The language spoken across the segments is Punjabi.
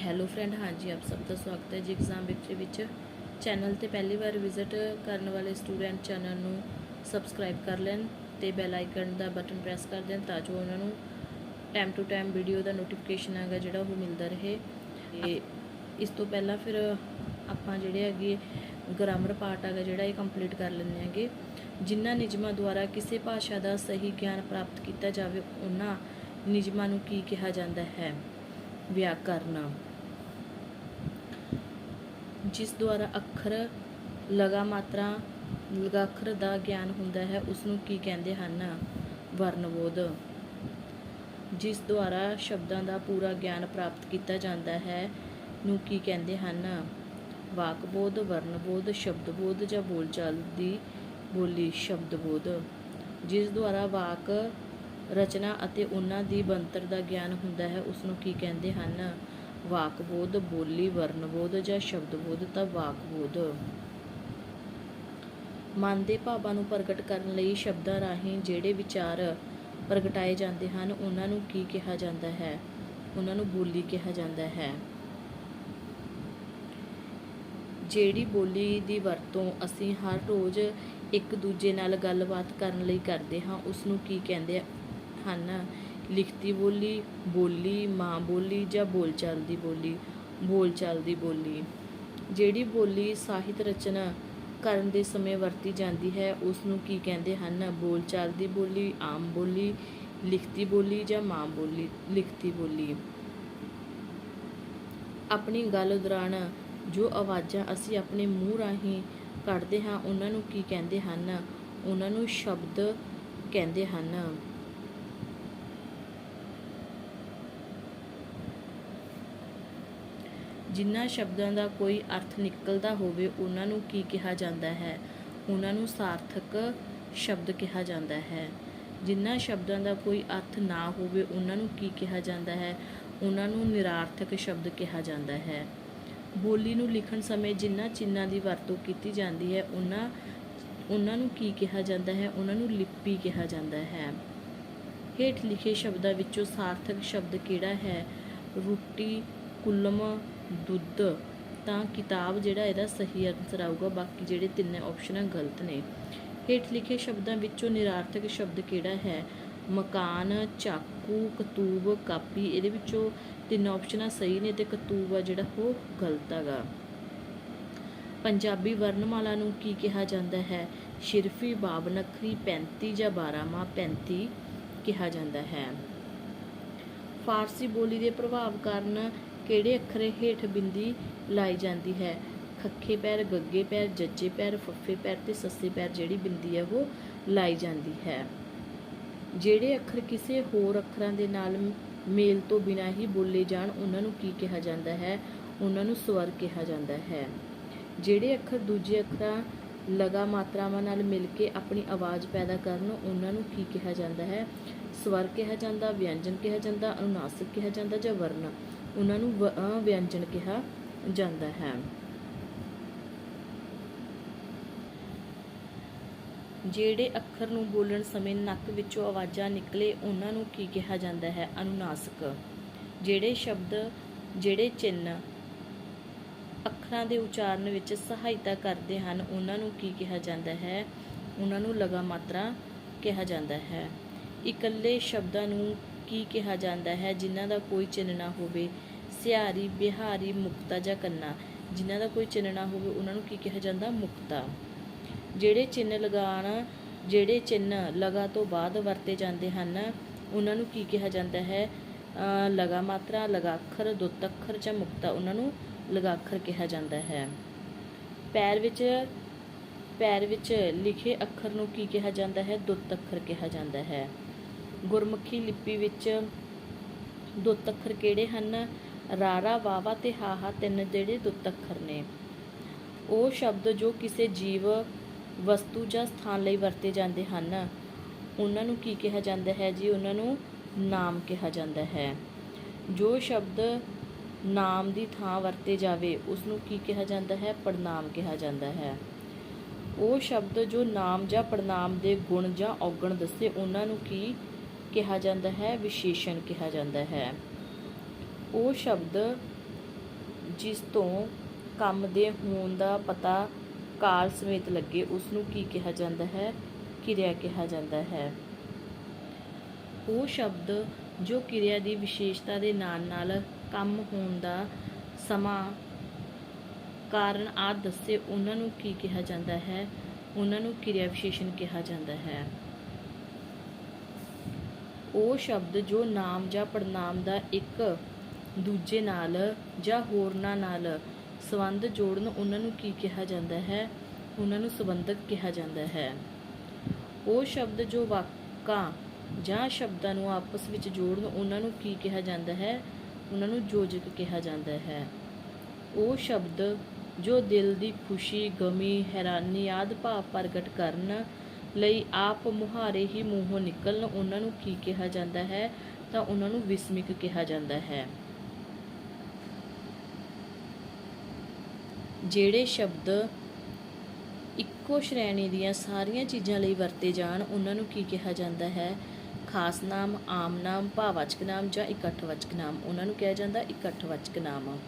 ਹੈਲੋ ਫਰੈਂਡ, ਹਾਂਜੀ ਆਪ ਸਭ ਦਾ ਸਵਾਗਤ ਹੈ ਜੀ ਐਗਜ਼ਾਮ ਵਿਕਟਰੀ ਵਿੱਚ ਚੈਨਲ ਤੇ ਪਹਿਲੀ ਵਾਰ ਵਿਜ਼ਿਟ ਕਰਨ ਵਾਲੇ ਸਟੂਡੈਂਟ ਚੈਨਲ ਨੂੰ ਸਬਸਕ੍ਰਾਈਬ ਕਰ ਲੈਣ ਤੇ ਬੈਲ ਆਈਕਨ ਦਾ ਬਟਨ ਪ੍ਰੈਸ ਕਰ ਦੇਣ ਤਾਂ ਜੋ ਉਹਨਾਂ ਨੂੰ ਟਾਈਮ ਟੂ ਟਾਈਮ ਵੀਡੀਓ ਦਾ ਨੋਟੀਫਿਕੇਸ਼ਨ ਆਗਾ ਜਿਹੜਾ ਉਹ ਮਿਲਦਾ ਰਹੇ। ਤੇ ਇਸ ਤੋਂ ਪਹਿਲਾਂ ਫਿਰ ਆਪਾਂ ਜਿਹੜੇ ਹੈਗੇ ਗ੍ਰਾਮਰ ਪਾਰਟ ਹੈਗਾ ਜਿਹੜਾ ਇਹ ਕੰਪਲੀਟ ਕਰ ਲੈਂਦੇ ਹੈਗੇ। ਜਿਨ੍ਹਾਂ ਨਿਯਮਾਂ ਦੁਆਰਾ ਕਿਸੇ ਭਾਸ਼ਾ ਦਾ ਸਹੀ ਗਿਆਨ ਪ੍ਰਾਪਤ ਕੀਤਾ ਜਾਵੇ, ਉਹਨਾਂ ਨਿਯਮਾਂ ਨੂੰ ਕੀ ਕਿਹਾ ਜਾਂਦਾ ਹੈ? ਵਿਆਕਰਨ ਜਿਸ ਦੁਆਰਾ ਅੱਖਰ ਲਗਾ ਮਾਤਰਾ, ਲਗਾਖਰ ਦਾ ਗਿਆਨ ਹੁੰਦਾ ਹੈ ਉਸ ਨੂੰ ਕੀ ਕਹਿੰਦੇ ਹਨ? ਵਰਣਬੋਧ। ਜਿਸ ਦੁਆਰਾ ਸ਼ਬਦਾਂ ਦਾ ਪੂਰਾ ਗਿਆਨ ਪ੍ਰਾਪਤ ਕੀਤਾ ਜਾਂਦਾ ਹੈ, ਨੂੰ ਕੀ ਕਹਿੰਦੇ ਹਨ? ਵਾਕਬੋਧ, ਵਰਣਬੋਧ, ਸ਼ਬਦਬੋਧ ਜਾਂ ਬੋਲਚਾਲ ਦੀ ਬੋਲੀ ਸ਼ਬਦਬੋਧ। ਜਿਸ ਦੁਆਰਾ ਵਾਕ ਰਚਨਾ ਅਤੇ ਉਹਨਾਂ ਦੀ ਬਣਤਰ ਦਾ ਗਿਆਨ ਹੁੰਦਾ ਹੈ ਉਸ ਨੂੰ ਕੀ ਕਹਿੰਦੇ ਹਨ? ਵਾਕਬੋਧ ਬੋਲੀ ਵਰਣਬੋਧ ਜਾਂ ਸ਼ਬਦਬੋਧ ਤਾਂ ਵਾਕਬੋਧ ਮਨ ਦੇ ਭਾਵਾਂ ਨੂੰ ਪ੍ਰਗਟ ਕਰਨ ਲਈ ਸ਼ਬਦਾਂ ਰਾਹੀਂ ਜਿਹੜੇ ਵਿਚਾਰ ਪ੍ਰਗਟਾਏ ਜਾਂਦੇ ਹਨ, ਉਹਨਾਂ ਨੂੰ ਕੀ ਕਿਹਾ ਜਾਂਦਾ ਹੈ? ਉਹਨਾਂ ਨੂੰ ਬੋਲੀ ਕਿਹਾ ਜਾਂਦਾ ਹੈ। ਜਿਹੜੀ ਬੋਲੀ ਦੀ ਵਰਤੋਂ ਅਸੀਂ ਹਰ ਰੋਜ਼ ਇੱਕ ਦੂਜੇ ਨਾਲ ਗੱਲਬਾਤ ਕਰਨ ਲਈ ਕਰਦੇ ਹਾਂ ਉਸ ਨੂੰ ਕੀ ਕਹਿੰਦੇ ਹਨ? ਲਿਖਤੀ ਬੋਲੀ ਬੋਲੀ, ਮਾਂ ਬੋਲੀ ਜਾਂ ਬੋਲਚਾਲ ਦੀ ਬੋਲੀ, ਬੋਲਚਾਲ ਦੀ ਬੋਲੀ। ਜਿਹੜੀ ਬੋਲੀ ਸਾਹਿਤ ਰਚਨਾ ਕਰਨ ਦੇ ਸਮੇਂ ਵਰਤੀ ਜਾਂਦੀ ਹੈ ਉਸ ਨੂੰ ਕੀ ਕਹਿੰਦੇ ਹਨ? ਬੋਲਚਾਲ ਦੀ ਬੋਲੀ, ਆਮ ਬੋਲੀ, ਲਿਖਤੀ ਬੋਲੀ ਜਾਂ ਮਾਂ ਬੋਲੀ, ਲਿਖਤੀ ਬੋਲੀ। ਆਪਣੀ ਗੱਲ ਦੌਰਾਨ ਜੋ ਆਵਾਜ਼ਾਂ ਅਸੀਂ ਆਪਣੇ ਮੂੰਹ ਰਾਹੀਂ ਕੱਢਦੇ ਹਾਂ, ਉਹਨਾਂ ਨੂੰ ਕੀ ਕਹਿੰਦੇ ਹਨ? ਉਹਨਾਂ ਨੂੰ ਸ਼ਬਦ ਕਹਿੰਦੇ ਹਨ। ਜਿਨ੍ਹਾਂ ਸ਼ਬਦਾਂ ਦਾ ਕੋਈ ਅਰਥ ਨਿਕਲਦਾ ਹੋਵੇ, ਉਹਨਾਂ ਨੂੰ ਕੀ ਕਿਹਾ ਜਾਂਦਾ ਹੈ? ਉਹਨਾਂ ਨੂੰ ਸਾਰਥਕ ਸ਼ਬਦ ਕਿਹਾ ਜਾਂਦਾ ਹੈ। ਜਿਨ੍ਹਾਂ ਸ਼ਬਦਾਂ ਦਾ ਕੋਈ ਅਰਥ ਨਾ ਹੋਵੇ, ਉਹਨਾਂ ਨੂੰ ਕੀ ਕਿਹਾ ਜਾਂਦਾ ਹੈ? ਉਹਨਾਂ ਨੂੰ ਨਿਰਾਰਥਕ ਸ਼ਬਦ ਕਿਹਾ ਜਾਂਦਾ ਹੈ। ਬੋਲੀ ਨੂੰ ਲਿਖਣ ਸਮੇਂ ਜਿਨ੍ਹਾਂ ਚਿੰਨ੍ਹਾਂ ਦੀ ਵਰਤੋਂ ਕੀਤੀ ਜਾਂਦੀ ਹੈ, ਉਹਨਾਂ ਉਹਨਾਂ ਨੂੰ ਕੀ ਕਿਹਾ ਜਾਂਦਾ ਹੈ? ਉਹਨਾਂ ਨੂੰ ਲਿਪੀ ਕਿਹਾ ਜਾਂਦਾ ਹੈ। ਹੇਠ ਲਿਖੇ ਸ਼ਬਦਾਂ ਵਿੱਚੋਂ ਸਾਰਥਕ ਸ਼ਬਦ ਕਿਹੜਾ ਹੈ? ਰੋਟੀ, ਕੁਲਮ ਦੁੱਧ, ਤਾਂ ਕਿਤਾਬ ਜਿਹੜਾ ਇਹਦਾ ਸਹੀ ਆਨਸਰ ਆਊਗਾ। ਬਾਕੀ ਜਿਹੜੇ ਤਿੰਨ ਆਪਸ਼ਨਾਂ ਗਲਤ ਨੇ। ਹੇਠ ਲਿਖੇ ਸ਼ਬਦਾਂ ਵਿੱਚੋਂ ਨਿਰਾਰਥਕ ਸ਼ਬਦ ਕਿਹੜਾ ਹੈ? ਮਕਾਨ, ਚਾਕੂ, ਕਤੂਬ, ਕਾਪੀ। ਇਹਦੇ ਵਿੱਚੋਂ ਤਿੰਨ ਆਪਸ਼ਨਾਂ ਸਹੀ ਨੇ ਤੇ ਕਤੂਬ ਆ ਜਿਹੜਾ ਉਹ ਗਲਤ ਹੈਗਾ। ਪੰਜਾਬੀ ਵਰਣਮਾਲਾ ਨੂੰ ਕੀ ਕਿਹਾ ਜਾਂਦਾ ਹੈ? ਸ਼ਿਰਫੀ ਬਾਬਨਖਰੀ 35 ਜਾਂ 12 ਮਾਹ 35 ਕਿਹਾ ਜਾਂਦਾ ਹੈ। ਫਾਰਸੀ ਬੋਲੀ ਦੇ ਪ੍ਰਭਾਵ ਕਾਰਨ ਕਿਹੜੇ ਅੱਖਰ ਹੇਠ ਬਿੰਦੀ ਲਾਈ ਜਾਂਦੀ ਹੈ? ਖੱਖੇ ਪੈਰ, ਗੱਗੇ ਪੈਰ, ਜੱਜੇ ਪੈਰ, ਫੱਫੇ ਪੈਰ ਤੇ ਸੱਸੇ ਪੈਰ ਜਿਹੜੀ ਬਿੰਦੀ ਹੈ ਉਹ ਲਾਈ ਜਾਂਦੀ ਹੈ। ਜਿਹੜੇ ਅੱਖਰ ਕਿਸੇ ਹੋਰ ਅੱਖਰਾਂ ਦੇ ਨਾਲ ਮੇਲ ਤੋਂ ਬਿਨਾਂ ਹੀ ਬੋਲੇ ਜਾਣ, ਉਹਨਾਂ ਨੂੰ ਕੀ ਕਿਹਾ ਜਾਂਦਾ ਹੈ? ਉਹਨਾਂ ਨੂੰ ਸਵਰ ਕਿਹਾ ਜਾਂਦਾ ਹੈ। ਜਿਹੜੇ ਅੱਖਰ ਦੂਜੇ ਅੱਖਰਾਂ ਲਗਾ ਮਾਤਰਾਵਾਂ ਨਾਲ ਮਿਲ ਕੇ ਆਪਣੀ ਆਵਾਜ਼ ਪੈਦਾ ਕਰਨ, ਉਹਨਾਂ ਨੂੰ ਕੀ ਕਿਹਾ ਜਾਂਦਾ ਹੈ? ਸਵਰ ਕਿਹਾ ਜਾਂਦਾ, ਵਿਅੰਜਨ ਕਿਹਾ ਜਾਂਦਾ, ਅਨੁਨਾਸਿਕ ਕਿਹਾ ਜਾਂਦਾ ਜਾਂ ਵਰਣ ਉਹਨਾਂ ਨੂੰ ਵਿਅੰਜਨ ਕਿਹਾ ਜਾਂਦਾ ਹੈ। ਜਿਹੜੇ ਅੱਖਰ ਨੂੰ ਬੋਲਣ ਸਮੇਂ ਨੱਕ ਵਿੱਚੋਂ ਆਵਾਜ਼ਾਂ ਨਿਕਲੇ, ਉਹਨਾਂ ਨੂੰ ਕੀ ਕਿਹਾ ਜਾਂਦਾ ਹੈ? ਅਨੁਨਾਸਿਕ। ਜਿਹੜੇ ਸ਼ਬਦ, ਜਿਹੜੇ ਚਿੰਨ੍ਹ ਅੱਖਰਾਂ ਦੇ ਉਚਾਰਨ ਵਿੱਚ ਸਹਾਇਤਾ ਕਰਦੇ ਹਨ, ਉਹਨਾਂ ਨੂੰ ਕੀ ਕਿਹਾ ਜਾਂਦਾ ਹੈ? ਉਹਨਾਂ ਨੂੰ ਲਗਾ ਮਾਤਰਾ ਕਿਹਾ ਜਾਂਦਾ ਹੈ। ਇਕੱਲੇ ਸ਼ਬਦਾਂ ਨੂੰ ਕੀ ਕਿਹਾ ਜਾਂਦਾ ਹੈ? ਜਿਨ੍ਹਾਂ ਦਾ ਕੋਈ ਚਿੰਨ੍ਹ ਨਾ ਹੋਵੇ, ਸਿਹਾਰੀ, ਬਿਹਾਰੀ, ਮੁਕਤਾ ਜਾਂ ਕੰਨਾ। ਜਿਨ੍ਹਾਂ ਦਾ ਕੋਈ ਚਿੰਨ੍ਹ ਨਾ ਹੋਵੇ, ਉਹਨਾਂ ਨੂੰ ਕੀ ਕਿਹਾ ਜਾਂਦਾ? ਮੁਕਤਾ। ਜਿਹੜੇ ਚਿੰਨ੍ਹ ਲਗਾਣ, ਜਿਹੜੇ ਚਿੰਨ੍ਹ ਲਗਾ ਤੋਂ ਬਾਅਦ ਵਰਤੇ ਜਾਂਦੇ ਹਨ, ਉਹਨਾਂ ਨੂੰ ਕੀ ਕਿਹਾ ਜਾਂਦਾ ਹੈ? ਲਗਾ ਮਾਤਰਾ ਲਗਾਖਰ ਦੁੱਤ ਅੱਖਰ ਜਾਂ ਮੁਕਤਾ, ਉਹਨਾਂ ਨੂੰ ਲਗਾਖਰ ਕਿਹਾ ਜਾਂਦਾ ਹੈ। ਪੈਰ ਵਿੱਚ ਪੈਰ ਵਿੱਚ ਲਿਖੇ ਅੱਖਰ ਨੂੰ ਕੀ ਕਿਹਾ ਜਾਂਦਾ ਹੈ? ਦੁੱਤ ਅੱਖਰ ਕਿਹਾ ਜਾਂਦਾ ਹੈ। ਗੁਰਮੁਖੀ ਲਿਪੀ ਵਿੱਚ ਦੁੱਤ ਅੱਖਰ ਕਿਹੜੇ ਹਨ? ਰਾਰਾ, ਵਾਵਾ ਤੇ ਹਾਹਾ ਤਿੰਨ ਜਿਹੜੇ ਦੁੱਤ ਅੱਖਰ ਨੇ। ਉਹ ਸ਼ਬਦ ਜੋ ਕਿਸੇ ਜੀਵ ਵਸਤੂ ਜਾਂ ਸਥਾਨ ਲਈ ਵਰਤੇ ਜਾਂਦੇ ਹਨ, ਉਹਨਾਂ ਨੂੰ ਕੀ ਕਿਹਾ ਜਾਂਦਾ ਹੈ ਜੀ? ਉਹਨਾਂ ਨੂੰ ਨਾਮ ਕਿਹਾ ਜਾਂਦਾ ਹੈ। ਜੋ ਸ਼ਬਦ ਨਾਮ ਦੀ ਥਾਂ ਵਰਤੇ ਜਾਵੇ ਉਸ ਨੂੰ ਕੀ ਕਿਹਾ ਜਾਂਦਾ ਹੈ? ਪੜਨਾਮ ਕਿਹਾ ਜਾਂਦਾ ਹੈ। ਉਹ ਸ਼ਬਦ ਜੋ ਨਾਮ ਜਾਂ ਪੜਨਾਮ ਦੇ ਗੁਣ ਜਾਂ ਔਗਣ ਦੱਸੇ, ਉਹਨਾਂ ਨੂੰ ਕੀ ਕਿਹਾ ਜਾਂਦਾ ਹੈ, ਵਿਸ਼ੇਸ਼ਣ ਕਿਹਾ ਜਾਂਦਾ ਹੈ। ਉਹ ਸ਼ਬਦ ਜਿਸ ਤੋਂ ਕੰਮ ਦੇ ਹੋਣ ਦਾ ਪਤਾ ਕਾਲ ਸਮੇਤ ਲੱਗੇ ਉਸ ਨੂੰ ਕੀ ਕਿਹਾ ਜਾਂਦਾ ਹੈ? ਕਿਰਿਆ ਕਿਹਾ ਜਾਂਦਾ ਹੈ। ਉਹ ਸ਼ਬਦ ਜੋ ਕਿਰਿਆ ਦੀ ਵਿਸ਼ੇਸ਼ਤਾ ਦੇ ਨਾਲ ਨਾਲ ਕੰਮ ਹੋਣ ਦਾ ਸਮਾਂ ਕਾਰਨ ਆਦਿ ਦੱਸੇ, ਉਹਨਾਂ ਨੂੰ ਕੀ ਕਿਹਾ ਜਾਂਦਾ ਹੈ? ਉਹਨਾਂ ਨੂੰ ਕਿਰਿਆ ਵਿਸ਼ੇਸ਼ਣ ਕਿਹਾ ਜਾਂਦਾ ਹੈ। ਉਹ ਸ਼ਬਦ ਜੋ ਨਾਮ ਜਾਂ ਪੜਨਾਮ ਦਾ ਇੱਕ, ਦੂਜੇ ਨਾਲ ਜਾਂ ਹੋਰਨਾਂ ਨਾਲ ਸੰਬੰਧ ਜੋੜਨ ਉਹਨਾਂ ਨੂੰ ਕੀ ਕਿਹਾ ਜਾਂਦਾ ਹੈ? ਉਹਨਾਂ ਨੂੰ ਸੰਬੰਧਕ ਕਿਹਾ ਜਾਂਦਾ ਹੈ। ਉਹ ਸ਼ਬਦ ਜੋ ਵਾਕਾਂ ਜਾਂ ਸ਼ਬਦਾਂ ਨੂੰ ਆਪਸ ਵਿੱਚ ਜੋੜਨ ਉਹਨਾਂ ਨੂੰ ਕੀ ਕਿਹਾ ਜਾਂਦਾ ਹੈ? ਉਹਨਾਂ ਨੂੰ ਯੋਜਕ ਕਿਹਾ ਜਾਂਦਾ ਹੈ। ਉਹ ਸ਼ਬਦ ਜੋ ਦਿਲ ਦੀ ਖੁਸ਼ੀ, ਗਮੀ, ਹੈਰਾਨੀ ਆਦਿ ਭਾਵ ਪ੍ਰਗਟ ਕਰਨ ਲਈ ਆਪ ਮੁਹਾਰੇ ਹੀ ਮੂੰਹੋਂ ਨਿਕਲਣ, ਉਹਨਾਂ ਨੂੰ ਕੀ ਕਿਹਾ ਜਾਂਦਾ ਹੈ? ਤਾਂ ਉਹਨਾਂ ਨੂੰ ਵਿਸਮਿਕ ਕਿਹਾ ਜਾਂਦਾ ਹੈ। ਜਿਹੜੇ ਸ਼ਬਦ ਇੱਕੋ ਸ਼੍ਰੇਣੀ ਦੀਆਂ ਸਾਰੀਆਂ ਚੀਜ਼ਾਂ ਲਈ ਵਰਤੇ ਜਾਣ, ਉਹਨਾਂ ਨੂੰ ਕੀ ਕਿਹਾ ਜਾਂਦਾ ਹੈ? ਖਾਸ ਨਾਮ, ਆਮ ਨਾਮ, ਭਾਵਵਾਚਕ ਨਾਮ ਜਾਂ ਇਕੱਠਵਾਚਕ ਨਾਮ, ਉਹਨਾਂ ਨੂੰ ਕਿਹਾ ਜਾਂਦਾ ਇਕੱਠਵਾਚਕ ਨਾਮ।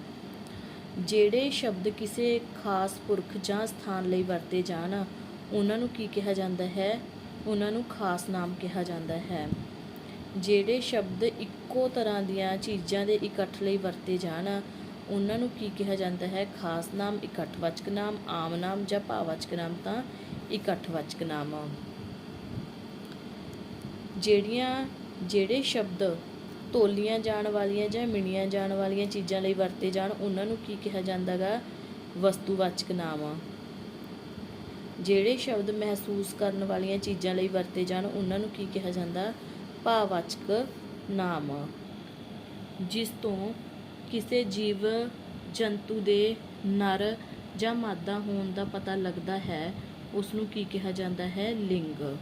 ਜਿਹੜੇ ਸ਼ਬਦ ਕਿਸੇ ਖਾਸ ਪੁਰਖ ਜਾਂ ਸਥਾਨ ਲਈ ਵਰਤੇ ਜਾਣ ਉਹਨਾਂ ਨੂੰ ਕੀ ਕਿਹਾ ਜਾਂਦਾ ਹੈ? ਉਹਨਾਂ ਨੂੰ ਖਾਸ ਨਾਮ ਕਿਹਾ ਜਾਂਦਾ ਹੈ। ਜਿਹੜੇ ਸ਼ਬਦ ਇੱਕੋ ਤਰ੍ਹਾਂ ਦੀਆਂ ਚੀਜ਼ਾਂ ਦੇ ਇਕੱਠ ਲਈ ਵਰਤੇ ਜਾਣ, ਉਹਨਾਂ ਨੂੰ ਕੀ ਕਿਹਾ ਜਾਂਦਾ ਹੈ? ਖਾਸ ਨਾਮ, ਇਕੱਠਵਾਚਕ ਨਾਮ, ਆਮ ਨਾਮ ਜਾਂ ਭਾਵਵਾਚਕ ਨਾਮ ਤਾਂ ਇਕੱਠਵਾਚਕ ਨਾਮ। ਜਿਹੜੀਆਂ, ਜਿਹੜੇ ਸ਼ਬਦ ਤੋਲੀਆਂ ਜਾਣ ਵਾਲੀਆਂ ਜਾਂ ਮਿਣੀਆਂ ਜਾਣ ਵਾਲੀਆਂ ਚੀਜ਼ਾਂ ਲਈ ਵਰਤੇ ਜਾਣ, ਉਹਨਾਂ ਨੂੰ ਕੀ ਕਿਹਾ ਜਾਂਦਾਗਾ? ਵਸਤੂਵਾਚਕ ਨਾਮ। ਜਿਹੜੇ ਸ਼ਬਦ ਮਹਿਸੂਸ ਕਰਨ ਵਾਲੀਆਂ ਚੀਜ਼ਾਂ ਲਈ ਵਰਤੇ ਜਾਣ, ਉਹਨਾਂ ਨੂੰ ਕੀ ਕਿਹਾ ਜਾਂਦਾ? ਭਾਵਵਾਚਕ ਨਾਮ। ਜਿਸ ਤੋਂ ਕਿਸੇ ਜੀਵ, ਜੰਤੂ ਦੇ ਨਰ ਜਾਂ ਮਾਦਾ ਹੋਣ ਦਾ ਪਤਾ ਲੱਗਦਾ ਹੈ ਉਸ ਨੂੰ ਕੀ ਕਿਹਾ ਜਾਂਦਾ ਹੈ? ਲਿੰਗ।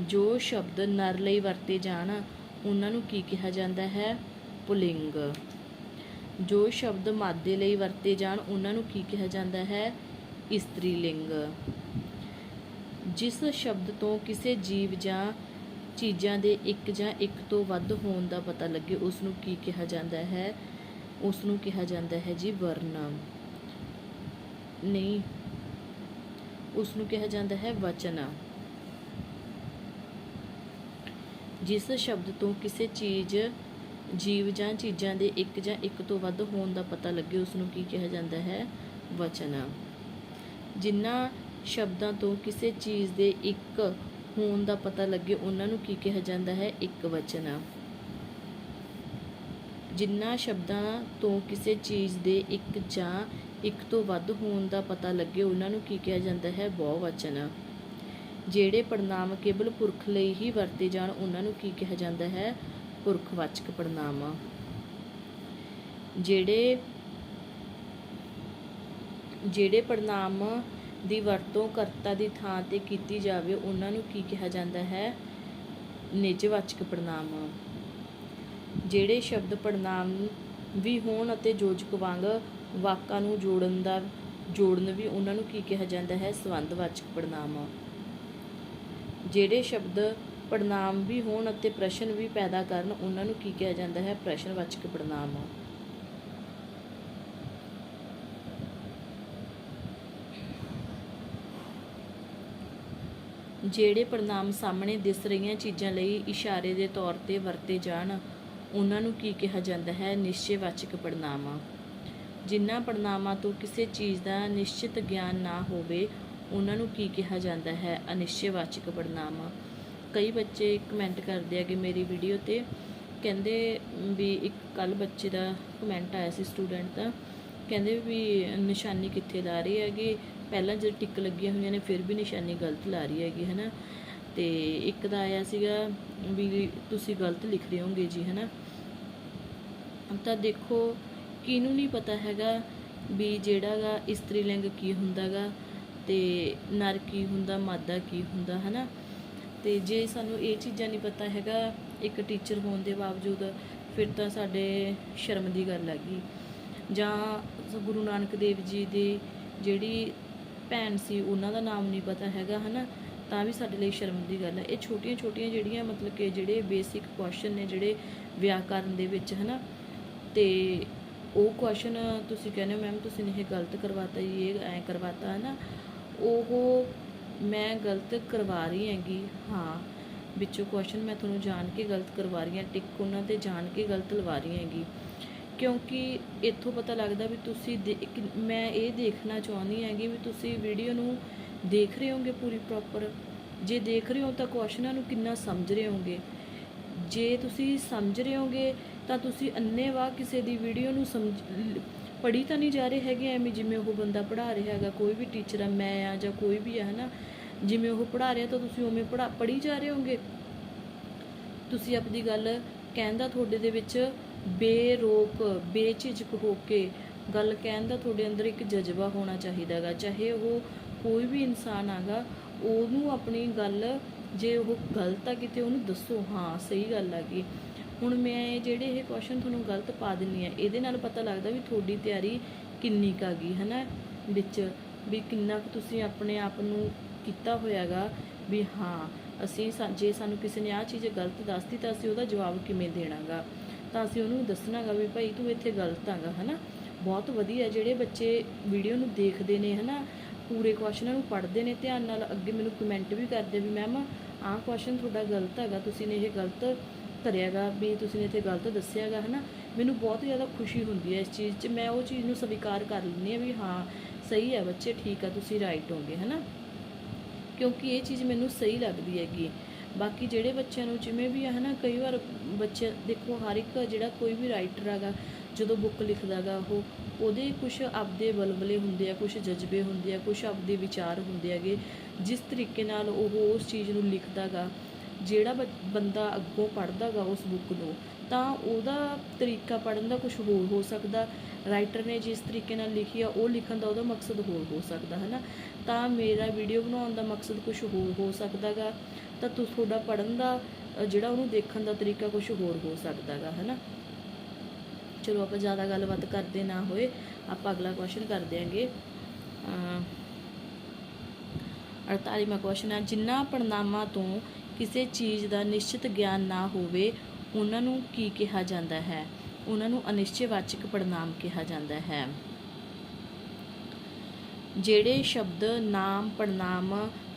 ਜੋ ਸ਼ਬਦ ਨਰ ਲਈ ਵਰਤੇ ਜਾਣ, ਉਹਨਾਂ ਨੂੰ ਕੀ ਕਿਹਾ ਜਾਂਦਾ ਹੈ? ਪੁਲਿੰਗ। ਜੋ ਸ਼ਬਦ ਮਾਦੇ ਲਈ ਵਰਤੇ ਜਾਣ, ਉਹਨਾਂ ਨੂੰ ਕੀ ਕਿਹਾ ਜਾਂਦਾ ਹੈ? ਇਸਤਰੀ ਲਿੰਗ ਜਿਸ ਸ਼ਬਦ ਤੋਂ ਕਿਸੇ ਜੀਵ ਜਾਂ ਚੀਜ਼ਾਂ ਦੇ ਇੱਕ ਜਾਂ ਇੱਕ ਤੋਂ ਵੱਧ ਹੋਣ ਦਾ ਪਤਾ ਲੱਗੇ ਉਸ ਨੂੰ ਕੀ ਕਿਹਾ ਜਾਂਦਾ ਹੈ? ਉਸ ਨੂੰ ਕਿਹਾ ਜਾਂਦਾ ਹੈ ਜੀ ਵਰਣ ਨਹੀਂ ਉਸ ਨੂੰ ਕਿਹਾ ਜਾਂਦਾ ਹੈ ਵਚਨਾ। ਜਿਸ ਸ਼ਬਦ ਤੋਂ ਕਿਸੇ ਚੀਜ਼, ਜੀਵ ਜਾਂ ਚੀਜ਼ਾਂ ਦੇ ਇੱਕ ਜਾਂ ਇੱਕ ਤੋਂ ਵੱਧ ਹੋਣ ਦਾ ਪਤਾ ਲੱਗੇ ਉਸ ਨੂੰ ਕੀ ਕਿਹਾ ਜਾਂਦਾ ਹੈ? ਵਚਨ। ਜਿਨ੍ਹਾਂ ਸ਼ਬਦਾਂ ਤੋਂ ਕਿਸੇ ਚੀਜ਼ ਦੇ ਇੱਕ ਹੋਣ ਦਾ ਪਤਾ ਲੱਗੇ, ਉਹਨਾਂ ਨੂੰ ਕੀ ਕਿਹਾ ਜਾਂਦਾ ਹੈ? ਇੱਕ ਵਚਨ। ਜਿਨ੍ਹਾਂ ਸ਼ਬਦਾਂ ਤੋਂ ਕਿਸੇ ਚੀਜ਼ ਦੇ ਇੱਕ ਜਾਂ ਇੱਕ ਤੋਂ ਵੱਧ ਹੋਣ ਦਾ ਪਤਾ ਲੱਗੇ, ਉਹਨਾਂ ਨੂੰ ਕੀ ਕਿਹਾ ਜਾਂਦਾ ਹੈ? ਬਹੁਵਚਨ। ਜਿਹੜੇ ਪੜਨਾਮ ਕੇਵਲ ਪੁਰਖ ਲਈ ਹੀ ਵਰਤੇ ਜਾਣ, ਉਹਨਾਂ ਨੂੰ ਕੀ ਕਿਹਾ ਜਾਂਦਾ ਹੈ? ਪੁਰਖਵਾਚਕ ਪੜਨਾਮ ਜਿਹੜੇ ਜਿਹੜੇ ਪੜਨਾਮ ਦੀ ਵਰਤੋਂ ਕਰਤਾ ਦੀ ਥਾਂ ਤੇ ਕੀਤੀ ਜਾਵੇ, ਉਹਨਾਂ ਨੂੰ ਕੀ ਕਿਹਾ ਜਾਂਦਾ ਹੈ? ਨਿਜਵਾਚਕ ਪੜਨਾਮ ਜਿਹੜੇ ਸ਼ਬਦ ਪੜਨਾਮ ਵੀ ਹੋਣ ਅਤੇ ਯੋਜਕ ਵਾਂਗ ਵਾਕਾਂ ਨੂੰ ਜੋੜਨ ਦਾ, ਜੋੜਨ ਵੀ ਉਹਨਾਂ ਨੂੰ ਕੀ ਕਿਹਾ ਜਾਂਦਾ ਹੈ? ਸੰਬੰਧਵਾਚਕ ਪੜਨਾਮ ਜਿਹੜੇ ਸ਼ਬਦ ਪੜਨਾਮ ਵੀ ਹੋਣ ਅਤੇ ਪ੍ਰਸ਼ਨ ਵੀ ਪੈਦਾ ਕਰਨ, ਉਹਨਾਂ ਨੂੰ ਕੀ ਕਿਹਾ ਜਾਂਦਾ ਹੈ? ਪ੍ਰਸ਼ਨਵਾਚਕ ਪੜਨਾਮ ਜਿਹੜੇ ਪੜਨਾਮ ਸਾਹਮਣੇ ਦਿਸ ਰਹੀਆਂ ਚੀਜ਼ਾਂ ਲਈ ਇਸ਼ਾਰੇ ਦੇ ਤੌਰ ਤੇ ਵਰਤੇ ਜਾਣ, ਉਹਨਾਂ ਨੂੰ ਕੀ ਕਿਹਾ ਜਾਂਦਾ ਹੈ? ਨਿਸ਼ਚੈਵਾਚਕ ਪੜਨਾਮ ਜਿਨ੍ਹਾਂ ਪੜਨਾਮਾਂ ਤੋਂ ਕਿਸੇ ਚੀਜ਼ ਦਾ ਨਿਸ਼ਚਿਤ ਗਿਆਨ ਨਾ ਹੋਵੇ, ਉਹਨਾਂ ਨੂੰ ਕੀ ਕਿਹਾ ਜਾਂਦਾ ਹੈ? ਅਨਿਸ਼ਚੈਵਾਚਕ ਪੜਨਾਮ ਕਈ ਬੱਚੇ ਕਮੈਂਟ ਕਰਦੇ ਆ ਕਿ ਮੇਰੀ ਵੀਡੀਓ ਤੇ ਕਹਿੰਦੇ ਵੀ ਇੱਕ ਕੱਲ ਬੱਚੇ ਦਾ ਕਮੈਂਟ ਆਇਆ ਸੀ ਸਟੂਡੈਂਟ ਦਾ, ਕਹਿੰਦੇ ਵੀ ਨਿਸ਼ਾਨੀ ਕਿੱਥੇ ਲਾ ਰਹੀ ਹੈਗੀ? ਪਹਿਲਾਂ ਜਦੋਂ ਟਿਕ ਲੱਗੀਆਂ ਹੋਈਆਂ ਨੇ, ਫਿਰ ਵੀ ਨਿਸ਼ਾਨੀ ਗਲਤ ਲਾ ਰਹੀ ਹੈਗੀ ਹੈ ਨਾ ਤੇ ਇੱਕ ਦਾ ਆਇਆ ਸੀਗਾ ਵੀ ਤੁਸੀਂ ਗਲਤ ਲਿਖ ਰਹੇ ਹੋਗੇ ਜੀ ਹੈ ਨਾ ਤਾਂ ਦੇਖੋ, ਕਿਹਨੂੰ ਨਹੀਂ ਪਤਾ ਹੈਗਾ ਵੀ ਜਿਹੜਾਗਾ ਇਸਤਰੀ ਲਿੰਗ ਕੀ ਹੁੰਦਾਗਾ ਤੇ ਨਰ ਕੀ ਹੁੰਦਾ, ਮਾਦਾ ਕੀ ਹੁੰਦਾ, ਹਨਾ? ਤੇ ਜੇ ਸਾਨੂੰ ਇਹ ਚੀਜ਼ਾਂ ਨਹੀਂ ਪਤਾ ਹੈਗਾ, ਇੱਕ ਟੀਚਰ ਹੋਣ ਦੇ ਬਾਵਜੂਦ ਫਿਰ ਤਾਂ ਸਾਡੇ ਸ਼ਰਮ ਦੀ ਗੱਲ ਆ ਗਈ ਜਾਂ ਗੁਰੂ ਨਾਨਕ ਦੇਵ ਜੀ ਦੀ ਜਿਹੜੀ ਭੈਣ ਸੀ, ਉਹਨਾਂ ਦਾ ਨਾਮ ਨਹੀਂ ਪਤਾ ਹੈਗਾ, ਹਨਾ? ਤਾਂ ਵੀ ਸਾਡੇ ਲਈ ਸ਼ਰਮ ਦੀ ਗੱਲ ਹੈ। ਇਹ ਛੋਟੀਆਂ ਛੋਟੀਆਂ ਜਿਹੜੀਆਂ ਮਤਲਬ ਕਿ ਜਿਹੜੇ ਬੇਸਿਕ ਕੁਐਸਚਨ ਨੇ ਜਿਹੜੇ ਵਿਆਕਰਨ ਦੇ ਵਿੱਚ, ਹਨਾ? ਤੇ ਉਹ ਕੁਐਸਚਨ ਤੁਸੀਂ ਕਹਿੰਦੇ ਹੋ ਮੈਮ ਤੁਸੀਂ ਨੇ ਇਹ ਗਲਤ ਕਰਵਾਤਾ ਜੀ, ਇਹ ਐ ਕਰਵਾਤਾ ਹੈ ਨਾ ਉਹ ਮੈਂ ਗਲਤ ਕਰਵਾ ਰਹੀ ਹੈਗੀ, ਹਾਂ। ਵਿੱਚੋਂ ਕੁਐਸਚਨ ਮੈਂ ਤੁਹਾਨੂੰ ਜਾਣ ਕੇ ਗਲਤ ਕਰਵਾ ਰਹੀ ਹਾਂ, ਟਿਕ ਉਹਨਾਂ ਤੇ ਜਾਣ ਕੇ ਗਲਤ ਲਵਾ ਰਹੀ ਹੈਗੀ। ਕਿਉਂਕਿ ਇੱਥੋਂ ਪਤਾ ਲੱਗਦਾ ਵੀ ਤੁਸੀਂ ਦੇ- ਇੱਕ- ਮੈਂ ਇਹ ਦੇਖਣਾ ਚਾਹੁੰਦੀ ਹੈਗੀ ਵੀ ਤੁਸੀਂ ਵੀਡੀਓ ਨੂੰ ਦੇਖ ਰਹੇ ਹੋਗੇ ਪੂਰੀ ਪ੍ਰੋਪਰ ਜੇ ਦੇਖ ਰਹੇ ਹੋ ਤਾਂ ਕੁਐਸਚਨਾਂ ਨੂੰ ਕਿੰਨਾ ਸਮਝ ਰਹੇ ਹੋਗੇ। ਜੇ ਤੁਸੀਂ ਸਮਝ ਰਹੇ ਹੋਗੇ ਤਾਂ ਤੁਸੀਂ ਅੰਨੇਵਾਹ ਕਿਸੇ ਦੀ ਵੀਡੀਓ ਨੂੰ ਸਮਝ ਪੜ੍ਹੀ ਤਾਂ ਨਹੀਂ ਜਾ ਰਹੇ ਹੈਗੇ ਐਵੇਂ ਜਿਵੇਂ ਉਹ ਬੰਦਾ ਪੜ੍ਹਾ ਰਿਹਾ ਹੈਗਾ, ਕੋਈ ਵੀ ਟੀਚਰ ਆ, ਮੈਂ ਆ ਜਾਂ ਕੋਈ ਵੀ ਆ, ਹਨਾ? ਜਿਵੇਂ ਉਹ ਪੜ੍ਹਾ ਰਿਹਾ ਤਾਂ ਤੁਸੀਂ ਉਵੇਂ ਪੜ੍ਹਾ ਪੜ੍ਹੀ ਜਾ ਰਹੇ ਹੋਗੇ। ਤੁਸੀਂ ਆਪਣੀ ਗੱਲ ਕਹਿਣ ਦਾ ਤੁਹਾਡੇ ਦੇ ਵਿੱਚ ਬੇਰੋਕ, ਬੇਝਿਜਕ ਹੋ ਕੇ ਗੱਲ ਕਹਿਣ ਦਾ ਤੁਹਾਡੇ ਅੰਦਰ ਇੱਕ ਜਜ਼ਬਾ ਹੋਣਾ ਚਾਹੀਦਾ ਹੈਗਾ। ਚਾਹੇ ਉਹ ਕੋਈ ਵੀ ਇਨਸਾਨ ਆਗਾ ਉਹਨੂੰ ਆਪਣੀ ਗੱਲ, ਜੇ ਉਹ ਗਲਤ ਆ ਕਿਤੇ, ਉਹਨੂੰ ਦੱਸੋ, ਹਾਂ, ਸਹੀ ਗੱਲ ਆ ਹੈਗੀ ਹੁਣ ਮੈਂ ਜਿਹੜੇ ਇਹ ਕੁਐਸਚਨ ਤੁਹਾਨੂੰ ਗਲਤ ਪਾ ਦਿੰਨੀ ਆ ਇਹਦੇ ਨਾਲ ਪਤਾ ਲੱਗਦਾ ਵੀ ਤੁਹਾਡੀ ਤਿਆਰੀ ਕਿੰਨੀ ਕੁ ਹੈਗੀ ਹਨਾ? ਵਿੱਚ ਵੀ ਕਿੰਨਾ ਕੁ ਤੁਸੀਂ ਆਪਣੇ ਆਪ ਨੂੰ ਕੀਤਾ ਹੋਇਆਗਾ ਵੀ ਹਾਂ, ਅਸੀਂ ਸਾ- ਜੇ ਸਾਨੂੰ ਕਿਸੇ ਨੇ ਆਹ ਚੀਜ਼ ਗਲਤ ਦੱਸਤੀ ਤਾਂ ਅਸੀਂ ਉਹਦਾ ਜਵਾਬ ਕਿਵੇਂ ਦੇਣਾਗਾ? ਤਾਂ ਅਸੀਂ ਉਹਨੂੰ ਦੱਸਣਾਗਾ ਵੀ ਭਾਈ ਤੂੰ ਇੱਥੇ ਗਲਤ ਆਗਾ, ਹਨਾ? ਬਹੁਤ ਵਧੀਆ ਜਿਹੜੇ ਬੱਚੇ ਵੀਡੀਓ ਨੂੰ ਦੇਖਦੇ ਨੇ, ਹਨਾ? ਪੂਰੇ ਕੁਐਸਚਨਾਂ ਨੂੰ ਪੜ੍ਹਦੇ ਨੇ, ਧਿਆਨ ਨਾਲ ਅੱਗੇ ਮੈਨੂੰ ਕਮੈਂਟ ਵੀ ਕਰਦੇ ਵੀ ਮੈਮ ਆਹ ਕੁਐਸਚਨ ਤੁਹਾਡਾ ਗਲਤ ਹੈਗਾ, ਤੁਸੀਂ ਨੇ ਇਹ ਗਲਤ ਕਰਿਆਗਾ ਵੀ ਤੁਸੀਂ ਨੇ ਇੱਥੇ ਗਲਤ ਦੱਸਿਆਗਾ, ਹਨਾ? ਮੈਨੂੰ ਬਹੁਤ ਜ਼ਿਆਦਾ ਖੁਸ਼ੀ ਹੁੰਦੀ ਹੈ ਇਸ ਚੀਜ਼ 'ਚ। ਮੈਂ ਉਹ ਚੀਜ਼ ਨੂੰ ਸਵੀਕਾਰ ਕਰ ਲੈਂਦੀ ਹਾਂ ਵੀ, ਹਾਂ, ਸਹੀ ਹੈ ਬੱਚੇ, ਠੀਕ ਆ, ਤੁਸੀਂ ਰਾਈਟ ਹੋਗੇ, ਹਨਾ? ਕਿਉਂਕਿ ਇਹ ਚੀਜ਼ ਮੈਨੂੰ ਸਹੀ ਲੱਗਦੀ ਹੈਗੀ। ਬਾਕੀ ਜਿਹੜੇ ਬੱਚਿਆਂ ਨੂੰ ਜਿਵੇਂ ਵੀ ਹੈ ਨਾ ਕਈ ਵਾਰ ਬੱਚੇ, ਦੇਖੋ, ਹਰ ਇੱਕ ਜਿਹੜਾ ਕੋਈ ਵੀ ਰਾਈਟਰ ਹੈਗਾ, ਜਦੋਂ ਬੁੱਕ ਲਿਖਦਾਗਾ ਉਹ, ਉਹਦੇ ਕੁਝ ਆਪਦੇ ਬਲਬਲੇ ਹੁੰਦੇ ਆ ਕੁਝ ਜਜ਼ਬੇ ਹੁੰਦੇ ਆ ਕੁਝ ਆਪਦੇ ਵਿਚਾਰ ਹੁੰਦੇ ਹੈਗੇ। ਜਿਸ ਤਰੀਕੇ ਨਾਲ ਉਹ ਉਸ ਚੀਜ਼ ਨੂੰ ਲਿਖਦਾਗਾ ਜਿਹੜਾ ਬ- ਬੰਦਾ ਅੱਗੋਂ ਪੜ੍ਹਦਾਗਾ ਉਸ ਬੁੱਕ ਨੂੰ, ਤਾਂ ਉਹਦਾ ਤਰੀਕਾ ਪੜ੍ਹਨ ਦਾ ਕੁਝ ਹੋਰ ਹੋ ਸਕਦਾ ਰਾਈਟਰ ਨੇ ਜਿਸ ਤਰੀਕੇ ਨਾਲ ਲਿਖੀ ਆ, ਉਹ ਲਿਖਣ ਦਾ ਉਹਦਾ ਮਕਸਦ ਹੋਰ ਹੋ ਸਕਦਾ ਹੈ ਨਾ ਤਾਂ ਮੇਰਾ ਵੀਡੀਓ ਬਣਾਉਣ ਦਾ ਮਕਸਦ ਕੁਝ ਹੋਰ ਹੋ ਸਕਦਾਗਾ ਤਾਂ ਤੁ ਤੁਹਾਡਾ ਪੜ੍ਹਨ ਦਾ ਜਿਹੜਾ ਉਹਨੂੰ ਦੇਖਣ ਦਾ ਤਰੀਕਾ ਕੁਝ ਹੋਰ ਹੋ ਸਕਦਾਗਾ ਹੈ ਨਾ ਚਲੋ, ਆਪਾਂ ਜ਼ਿਆਦਾ ਗੱਲਬਾਤ ਕਰਦੇ ਨਾ ਹੋਏ, ਆਪਾਂ ਅਗਲਾ ਕੁਐਸਚਨ ਕਰ ਦਿਆਂਗੇ ਅਮ 48ਵਾਂ ਕੁਐਸਚਨ ਹੈ ਜਿਨ੍ਹਾਂ ਪੜਨਾਮਾਂ ਤੋਂ ਕਿਸੇ ਚੀਜ਼ ਦਾ ਨਿਸ਼ਚਿਤ ਗਿਆਨ ਨਾ ਹੋਵੇ, ਉਹਨਾਂ ਨੂੰ ਕੀ ਕਿਹਾ ਜਾਂਦਾ ਹੈ? ਉਹਨਾਂ ਨੂੰ ਅਨਿਸ਼ਚੈਵਾਚਕ ਪੜਨਾਮ ਕਿਹਾ ਜਾਂਦਾ ਹੈ। ਜਿਹੜੇ ਸ਼ਬਦ, ਨਾਮ ਪੜਨਾਮ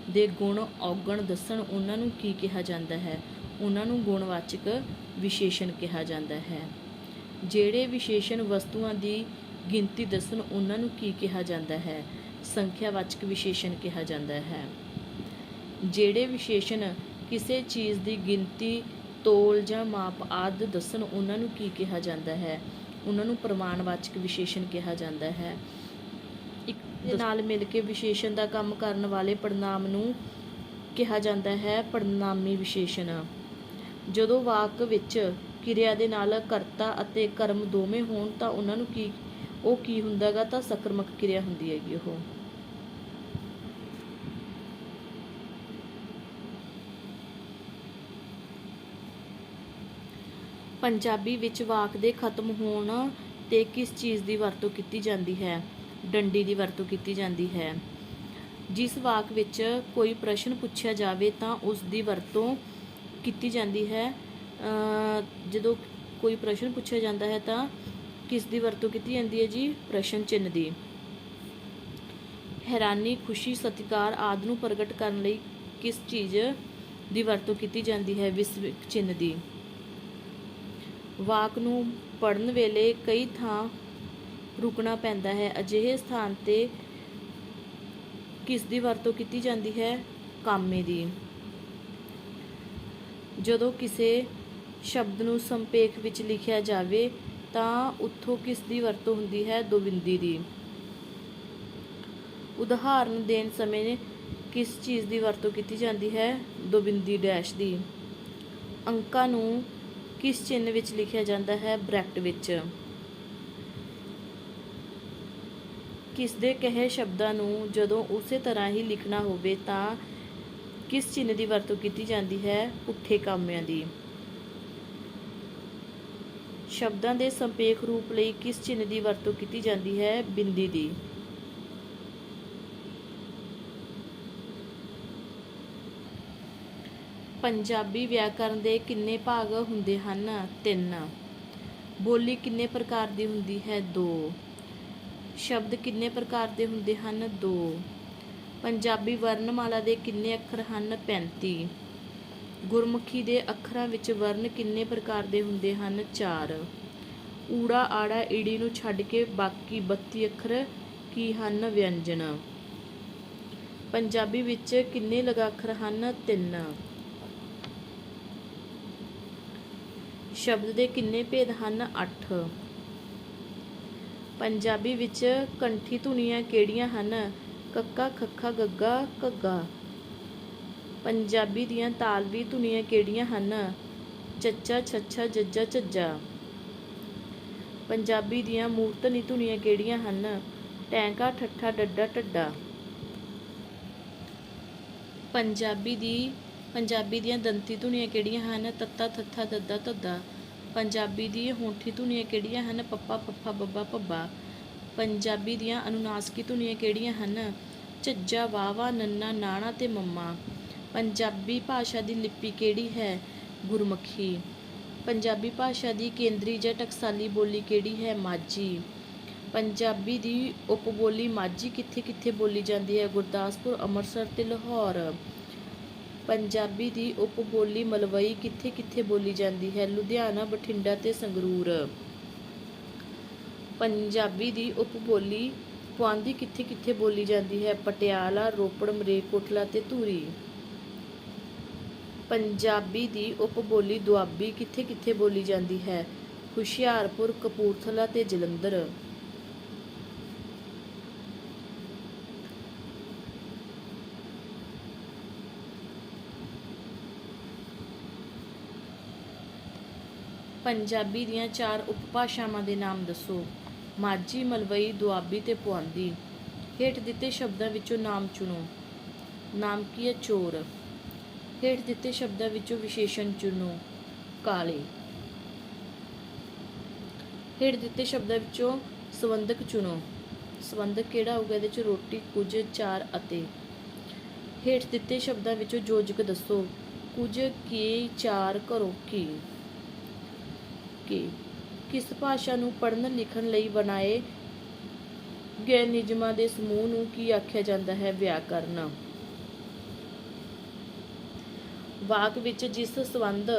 ਦੇ ਗੁਣ ਔਗਣ ਦੱਸਣ ਉਹਨਾਂ ਨੂੰ ਕੀ ਕਿਹਾ ਜਾਂਦਾ ਹੈ? ਉਹਨਾਂ ਨੂੰ ਗੁਣਵਾਚਕ ਵਿਸ਼ੇਸ਼ਣ ਕਿਹਾ ਜਾਂਦਾ ਹੈ। ਜਿਹੜੇ ਵਿਸ਼ੇਸ਼ਣ ਵਸਤੂਆਂ ਦੀ ਗਿਣਤੀ ਦੱਸਣ ਉਹਨਾਂ ਨੂੰ ਕੀ ਕਿਹਾ ਜਾਂਦਾ ਹੈ? ਸੰਖਿਆਵਾਚਕ ਵਿਸ਼ੇਸ਼ਣ ਕਿਹਾ ਜਾਂਦਾ ਹੈ। ਜਿਹੜੇ ਵਿਸ਼ੇਸ਼ਣ ਕਿਸੇ ਚੀਜ਼ ਦੀ ਗਿਣਤੀ, ਤੋਲ ਜਾਂ ਮਾਪ ਆਦਿ ਦੱਸਣ ਉਹਨਾਂ ਨੂੰ ਕੀ ਕਿਹਾ ਜਾਂਦਾ ਹੈ? ਉਹਨਾਂ ਨੂੰ ਪ੍ਰਮਾਣਵਾਚਕ ਵਿਸ਼ੇਸ਼ਣ ਕਿਹਾ ਜਾਂਦਾ ਹੈ। ਦੇ ਨਾਲ ਮਿਲ ਕੇ ਵਿਸ਼ੇਸ਼ਣ ਦਾ ਕੰਮ ਕਰਨ ਵਾਲੇ ਪੜਨਾਮ ਨੂੰ ਕਿਹਾ ਜਾਂਦਾ ਹੈ ਪੜਨਾਮੀ ਵਿਸ਼ੇਸ਼ਣ। ਜਦੋਂ ਵਾਕ ਵਿੱਚ ਕਿਰਿਆ ਦੇ ਨਾਲ ਕਰਤਾ ਅਤੇ ਕਰਮ ਦੋਵੇਂ ਹੋਣ ਤਾਂ ਉਹਨਾਂ ਨੂੰ ਕੀ, ਉਹ ਕੀ ਹੁੰਦਾਗਾ ਤਾਂ ਸਕਰਮਕ ਕਿਰਿਆ ਹੁੰਦੀ ਹੈਗੀ ਉਹ। ਪੰਜਾਬੀ ਵਿੱਚ ਵਾਕ ਦੇ ਖਤਮ ਹੋਣ ਤੇ ਕਿਸ ਚੀਜ਼ ਦੀ ਵਰਤੋਂ ਕੀਤੀ ਜਾਂਦੀ ਹੈ? ਡੰਡੀ ਦੀ ਵਰਤੋਂ ਕੀਤੀ ਜਾਂਦੀ ਹੈ। ਜਿਸ ਵਾਕ ਵਿੱਚ ਕੋਈ ਪ੍ਰਸ਼ਨ ਪੁੱਛਿਆ ਜਾਵੇ ਤਾਂ ਉਸ ਦੀ ਵਰਤੋਂ ਕੀਤੀ ਜਾਂਦੀ ਹੈ। ਜਦੋਂ ਕੋਈ ਪ੍ਰਸ਼ਨ ਪੁੱਛਿਆ ਜਾਂਦਾ ਹੈ ਤਾਂ ਕਿਸ ਦੀ ਵਰਤੋਂ ਕੀਤੀ ਜਾਂਦੀ ਹੈ ਜੀ? ਪ੍ਰਸ਼ਨ ਚਿੰਨ੍ਹ ਦੀ। ਹੈਰਾਨੀ, ਖੁਸ਼ੀ, ਸਤਿਕਾਰ ਆਦਿ ਨੂੰ ਪ੍ਰਗਟ ਕਰਨ ਲਈ ਕਿਸ ਚੀਜ਼ ਦੀ ਵਰਤੋਂ ਕੀਤੀ ਜਾਂਦੀ ਹੈ? ਵਿਸਵਿਕ ਚਿੰਨ੍ਹ ਦੀ। ਵਾਕ ਨੂੰ ਪੜਨ ਵੇਲੇ ਕਈ ਥਾਂ ਰੁਕਣਾ ਪੈਂਦਾ ਹੈ। ਅਜਿਹੇ ਸਥਾਨ ਤੇ ਕਿਸ ਦੀ ਵਰਤੋਂ ਕੀਤੀ ਜਾਂਦੀ ਹੈ? ਕਾਮੇ ਦੀ। ਜਦੋਂ ਕਿਸੇ ਸ਼ਬਦ ਨੂੰ ਸੰਪੇਖ ਵਿੱਚ ਲਿਖਿਆ ਜਾਵੇ, ਤਾਂ ਉੱਥੋਂ ਕਿਸ ਦੀ ਵਰਤੋਂ ਹੁੰਦੀ ਹੈ? ਦੋਬਿੰਦੀ ਦੀ। ਉਦਾਹਰਨ ਦੇਣ ਸਮੇਂ ਕਿਸ ਚੀਜ਼ ਦੀ ਵਰਤੋਂ ਕੀਤੀ ਜਾਂਦੀ ਹੈ? ਦੋਬਿੰਦੀ ਡੈਸ਼ ਦੀ। ਅੰਕਾਂ ਨੂੰ ਕਿਸ ਚਿੰਨ੍ਹ ਵਿੱਚ ਲਿਖਿਆ ਜਾਂਦਾ ਹੈ? ਬ੍ਰੈਕਟ ਵਿੱਚ। ਕਿਸ ਦੇ ਕਹੇ ਸ਼ਬਦਾਂ ਨੂੰ ਜਦੋਂ ਉਸੇ ਤਰ੍ਹਾਂ ਹੀ ਲਿਖਣਾ ਹੋਵੇ ਤਾਂ ਕਿਸ ਚਿੰਨ੍ਹ ਦੀ ਵਰਤੋਂ ਕੀਤੀ ਜਾਂਦੀ ਹੈ? ਪੁੱਠੇ ਕਾਮਿਆਂ ਦੀ। ਸ਼ਬਦਾਂ ਦੇ ਸੰਪੇਖ ਰੂਪ ਲਈ ਕਿਸ ਚਿੰਨ੍ਹ ਦੀ ਵਰਤੋਂ ਕੀਤੀ ਜਾਂਦੀ ਹੈ? ਬਿੰਦੀ ਦੀ। ਪੰਜਾਬੀ ਵਿਆਕਰਨ ਦੇ ਕਿੰਨੇ ਭਾਗ ਹੁੰਦੇ ਹਨ? ਤਿੰਨ। ਬੋਲੀ ਕਿੰਨੇ ਪ੍ਰਕਾਰ ਦੀ ਹੁੰਦੀ ਹੈ? ਦੋ। ਸ਼ਬਦ ਕਿੰਨੇ ਪ੍ਰਕਾਰ ਦੇ ਹੁੰਦੇ ਹਨ? ਦੋ। ਪੰਜਾਬੀ ਵਰਣਮਾਲਾ ਦੇ ਕਿੰਨੇ ਅੱਖਰ ਹਨ? 35 ਗੁਰਮੁਖੀ ਦੇ ਅੱਖਰਾਂ ਵਿੱਚ ਵਰਨ ਕਿੰਨੇ ਪ੍ਰਕਾਰ ਦੇ ਹੁੰਦੇ ਹਨ? 4 ਊੜਾ ਆੜਾ ਈੜੀ ਨੂੰ ਛੱਡ ਕੇ ਬਾਕੀ 32 ਅੱਖਰ ਕੀ ਹਨ? ਵਿਅੰਜਨ। ਪੰਜਾਬੀ ਵਿੱਚ ਕਿੰਨੇ ਲਗਾ ਅੱਖਰ ਹਨ? 3 ਸ਼ਬਦ ਦੇ ਕਿੰਨੇ ਭੇਦ ਹਨ? 8 ਪੰਜਾਬੀ ਵਿੱਚ ਕੰਠੀ ਧੁਨੀਆਂ ਕਿਹੜੀਆਂ ਹਨ? ਕੱਕਾ, ਖੱਖਾ, ਗੱਗਾ, ਘੱਗਾ। ਪੰਜਾਬੀ ਦੀਆਂ ਤਾਲਵੀ ਧੁਨੀਆਂ ਕਿਹੜੀਆਂ ਹਨ? ਚੱਚਾ, ਛੱਛਾ, ਜੱਜਾ, ਝੱਜਾ। ਪੰਜਾਬੀ ਦੀਆਂ ਮੂਰਤਨੀ ਧੁਨੀਆਂ ਕਿਹੜੀਆਂ ਹਨ? ਟੈਂਕਾ, ਠੱਠਾ, ਡੱਡਾ, ਢੱਡਾ। ਪੰਜਾਬੀ ਦੀ, ਪੰਜਾਬੀ ਦੀਆਂ ਦੰਤੀ ਧੁਨੀਆਂ ਕਿਹੜੀਆਂ ਹਨ? ਤੱਤਾ, ਥੱਥਾ, ਦੱਦਾ, ਧੱਦਾ। ਪੰਜਾਬੀ ਦੀ ਹੋਂਠੀ ਧੁਨੀਆਂ ਕਿਹੜੀਆਂ ਹਨ? ਪੱਪਾ, ਪੱਫਾ, ਬੱਬਾ, ਭੱਬਾ। ਪੰਜਾਬੀ ਦੀਆਂ ਅਨੁਨਾਸਕੀ ਧੁਨੀਆਂ ਕਿਹੜੀਆਂ ਹਨ? ਝੱਜਾ ਵਾਵਾ ਨੰਨਾ, ਨਾਣਾ ਤੇ ਮੰਮਾ। ਪੰਜਾਬੀ ਭਾਸ਼ਾ ਦੀ ਲਿਪੀ ਕਿਹੜੀ ਹੈ? ਗੁਰਮੁਖੀ। ਪੰਜਾਬੀ ਭਾਸ਼ਾ ਦੀ ਕੇਂਦਰੀ ਜਾਂ ਟਕਸਾਲੀ ਬੋਲੀ ਕਿਹੜੀ ਹੈ? ਮਾਝੀ। ਪੰਜਾਬੀ ਦੀ ਉਪਬੋਲੀ ਮਾਝੀ ਕਿੱਥੇ ਕਿੱਥੇ ਬੋਲੀ ਜਾਂਦੀ ਹੈ? ਗੁਰਦਾਸਪੁਰ, ਅੰਮ੍ਰਿਤਸਰ ਤੇ ਲਾਹੌਰ। ਪੰਜਾਬੀ ਦੀ ਉਪਬੋਲੀ ਮਲਵਈ ਕਿੱਥੇ ਕਿੱਥੇ ਬੋਲੀ ਜਾਂਦੀ ਹੈ? ਲੁਧਿਆਣਾ, ਬਠਿੰਡਾ ਤੇ ਸੰਗਰੂਰ। ਪੰਜਾਬੀ ਦੀ ਉਪਬੋਲੀ ਪੁਆਂਦੀ ਕਿੱਥੇ ਕਿੱਥੇ ਬੋਲੀ ਜਾਂਦੀ ਹੈ? ਪਟਿਆਲਾ, ਰੋਪੜ, ਮਰੇਕੋਟਲਾ ਤੇ ਧੂਰੀ। ਪੰਜਾਬੀ ਦੀ ਉਪਬੋਲੀ ਦੁਆਬੀ ਕਿੱਥੇ ਕਿੱਥੇ ਬੋਲੀ ਜਾਂਦੀ ਹੈ? ਹੁਸ਼ਿਆਰਪੁਰ, ਕਪੂਰਥਲਾ ਤੇ ਜਲੰਧਰ। ਪੰਜਾਬੀ ਦੀਆਂ ਚਾਰ ਉਪਭਾਸ਼ਾਵਾਂ ਦੇ ਨਾਮ ਦੱਸੋ। ਮਾਝੀ, ਮਲਵਈ, ਦੁਆਬੀ ਤੇ ਪੁਆਂਦੀ। ਹੇਠ ਦਿੱਤੇ ਸ਼ਬਦਾਂ ਵਿੱਚੋਂ ਨਾਮ ਚੁਣੋ। ਨਾਮ ਕੀ ਹੈ? ਚੋਰ। ਹੇਠ ਦਿੱਤੇ ਸ਼ਬਦਾਂ ਵਿੱਚੋਂ ਵਿਸ਼ੇਸ਼ਣ ਚੁਣੋ। ਕਾਲੇ। ਹੇਠ ਦਿੱਤੇ ਸ਼ਬਦਾਂ ਵਿੱਚੋਂ ਸੰਬੰਧਕ ਚੁਣੋ। ਸੰਬੰਧਕ ਕਿਹੜਾ ਹੋਊਗਾ? ਇਹਦੇ ਚ ਰੋਟੀ, ਕੁਝ, ਚਾਰ ਅਤੇ। ਹੇਠ ਦਿੱਤੇ ਸ਼ਬਦਾਂ ਵਿੱਚੋਂ ਯੋਜਕ ਦੱਸੋ। ਕੁਝ, ਕੀ, ਚਾਰ, ਘਰੋਂ ਕੀ। ਕਿ ਕਿਸ ਭਾਸ਼ਾ ਨੂੰ ਪੜ੍ਹਨ, ਲਿਖਣ ਲਈ ਬਣਾਏ ਗਏ ਨਿਯਮਾਂ ਦੇ ਸਮੂਹ ਨੂੰ ਕੀ ਆਖਿਆ ਜਾਂਦਾ ਹੈ? ਵਿਆਕਰਨ। ਵਾਕ ਵਿੱਚ ਜਿਸ ਸੰਬੰਧ,